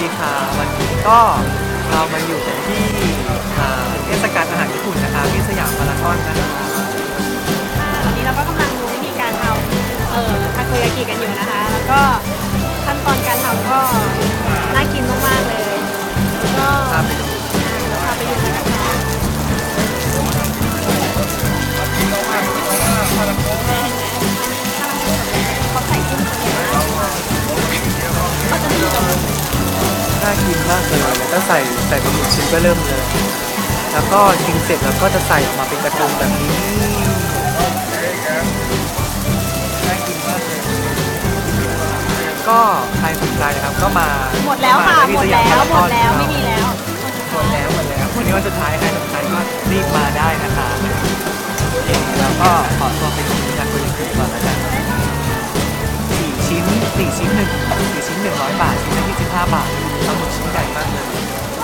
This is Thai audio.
ดีค่ะวันนี้ก็เรามาอยู่กันที่เทศกาลอาหารญี่ปุ่นนะคะที่สยามพารากอนนะคะตอนนี้เราก็กำลังดูวิธีการทำเอ่อทาโกยากิกันอยู่นะคะ แล้วก็ากินมากเลยแล้วก็ใส่ใส่ปลาหมึกชิ้นก็เริ่มเลย แล้วก็กินเสร็จแล้วก็จะใส่ออกมาเป็นกระทงแบบนี้น่ากินมากเลยก็ใครสนใจนะครับก็มาหมดแล้วค่ะ หมดแล้ว หมดแล้ว ไม่มีแล้ว หมดแล้ว หมดแล้ววันนี้วันสุดท้ายใครสนใจก็รีบมาได้นะคะโอเคแล้วก็ขอตัวไปกินกันคนอื่นก่อนแล้วกันสี่ชิ้นหนึ่งสี่ชิ้นหนึ่ง 手感般的